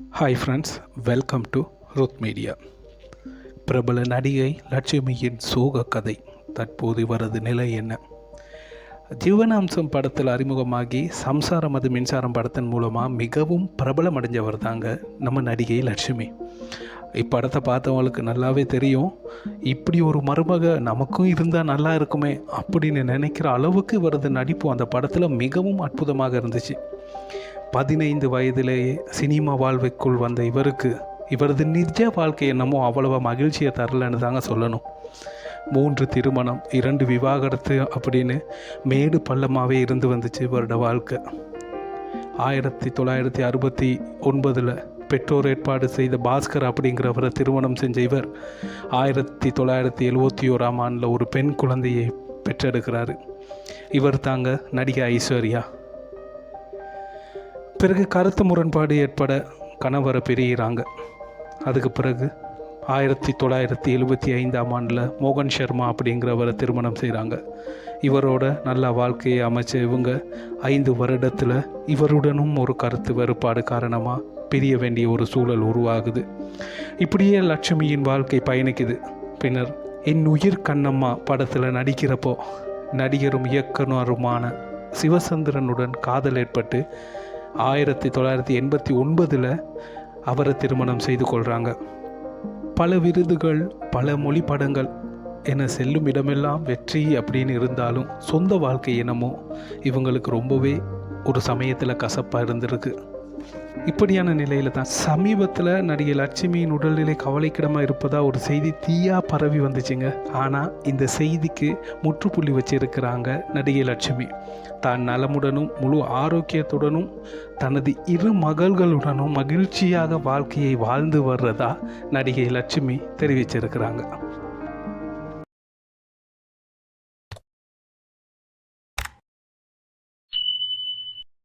Hi friends welcome to Ruth media பிரபல நடிகை லட்சுமியின் சோக கதை தற்போது இவரது நிலை என்ன? ஜீவனாம்சம் படத்தில் அறிமுகமாகி சம்சாரம் அது மின்சாரம் படத்தின் மூலமாக மிகவும் பிரபலம் அடைஞ்சவர் தாங்க நம்ம நடிகை லட்சுமி. இப்படத்தை பார்த்தவங்களுக்கு நல்லாவே தெரியும். இப்படி ஒரு மருமக நமக்கும் இருந்தால் நல்லா இருக்குமே அப்படின்னு நினைக்கிற அளவுக்கு இவரது நடிப்பு அந்த படத்தில் மிகவும் அற்புதமாக இருந்துச்சு. பதினைந்து வயதிலேயே சினிமா வாழ்வுக்குள் வந்த இவருக்கு இவரது நிஜ வாழ்க்கை என்னமோ அவ்வளவா மகிழ்ச்சியை தரலன்னு தாங்க சொல்லணும். மூன்று திருமணம் இரண்டு விவாகரத்து அப்படின்னு மேடு பள்ளமாகவே இருந்து வந்துச்சு இவரோட வாழ்க்கை. ஆயிரத்தி தொள்ளாயிரத்தி அறுபத்தி ஒன்பதில் பெற்றோர் ஏற்பாடு செய்த பாஸ்கர் அப்படிங்கிறவரை திருமணம் செஞ்ச இவர் ஆயிரத்தி தொள்ளாயிரத்தி எழுவத்தி ஓராம் ஆண்டில் ஒரு பெண் குழந்தையை பெற்றெடுக்கிறாரு. இவர் தாங்க நடிகை ஐஸ்வர்யா. பிறகு கருத்து முரண்பாடு ஏற்பட கணவரை பிரிகிறாங்க அதுக்கு பிறகு ஆயிரத்தி தொள்ளாயிரத்தி எழுபத்தி ஐந்தாம் ஆண்டில் மோகன் சர்மா அப்படிங்கிறவரை திருமணம் செய்கிறாங்க இவரோட நல்ல வாழ்க்கையை அமைச்ச இவங்க ஐந்து வருடத்தில் இவருடனும் ஒரு கருத்து வேறுபாடு காரணமாக பிரிய வேண்டிய ஒரு சூழல் உருவாகுது. இப்படியே லட்சுமியின் வாழ்க்கை பயணிக்குது. பின்னர் என் உயிர் கண்ணம்மா படத்தில் நடிக்கிறப்போ நடிகரும் இயக்குனருமான சிவசந்திரனுடன் காதல் ஏற்பட்டு ஆயிரத்தி தொள்ளாயிரத்தி எண்பத்தி ஒன்பதில் அவரை திருமணம் செய்து கொள்கிறாங்க பல விருதுகள் பல மொழி படங்கள் என செல்லும் இடமெல்லாம் வெற்றி அப்படின்னு இருந்தாலும் சொந்த வாழ்க்கை என்னமோ இவங்களுக்கு ரொம்பவே ஒரு சமயத்தில் கசப்பாக இருந்திருக்கு. இப்படியான நிலையில் தான் சமீபத்தில் நடிகை லட்சுமியின் உடல்நிலை கவலைக்கிடமாக இருப்பதாக ஒரு செய்தி தீயாக பரவி வந்துச்சுங்க. ஆனால் இந்த செய்திக்கு முற்றுப்புள்ளி வச்சிருக்கிறாங்க நடிகை லட்சுமி. தான் நலமுடனும் முழு ஆரோக்கியத்துடனும் தனது இரு மகள்களுடனும் மகிழ்ச்சியாக வாழ்க்கையை வாழ்ந்து வர்றதா நடிகை லட்சுமி தெரிவிச்சிருக்கிறாங்க.